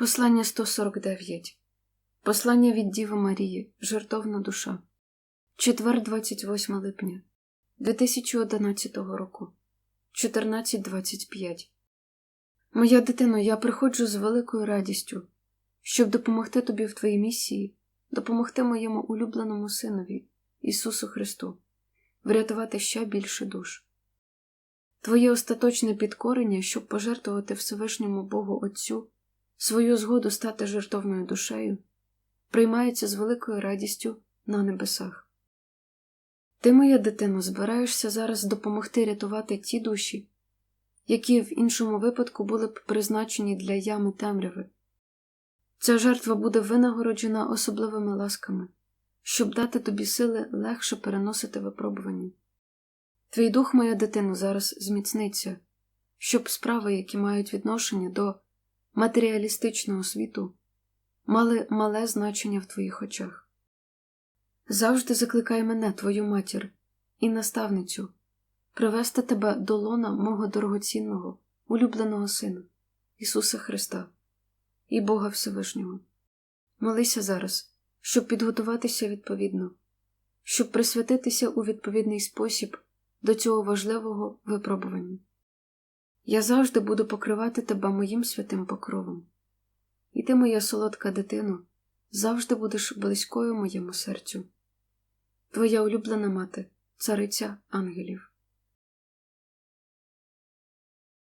Послання 149. Послання від Діви Марії. Жертовна душа. Четвер 28 липня 2011 року. 14.25. Моя дитино, я приходжу з великою радістю, щоб допомогти тобі в твоїй місії, допомогти моєму улюбленому синові, Ісусу Христу, врятувати ще більше душ. Твоє остаточне підкорення, щоб пожертвувати Всевишньому Богу Отцю свою згоду стати жертовною душею, приймається з великою радістю на небесах. Ти, моя дитино, збираєшся зараз допомогти рятувати ті душі, які в іншому випадку були б призначені для ями темряви. Ця жертва буде винагороджена особливими ласками, щоб дати тобі сили легше переносити випробування. Твій дух, моя дитино, зараз зміцниться, щоб справи, які мають відношення до матеріалістичного світу, мали мале значення в твоїх очах. Завжди закликай мене, твою матір, і наставницю, привести тебе до лона мого дорогоцінного, улюбленого Сина, Ісуса Христа і Бога Всевишнього. Молися зараз, щоб підготуватися відповідно, щоб присвятитися у відповідний спосіб до цього важливого випробування. Я завжди буду покривати тебе моїм святим покровом. І ти, моя солодка дитино, завжди будеш близькою моєму серцю. Твоя улюблена мати, цариця ангелів.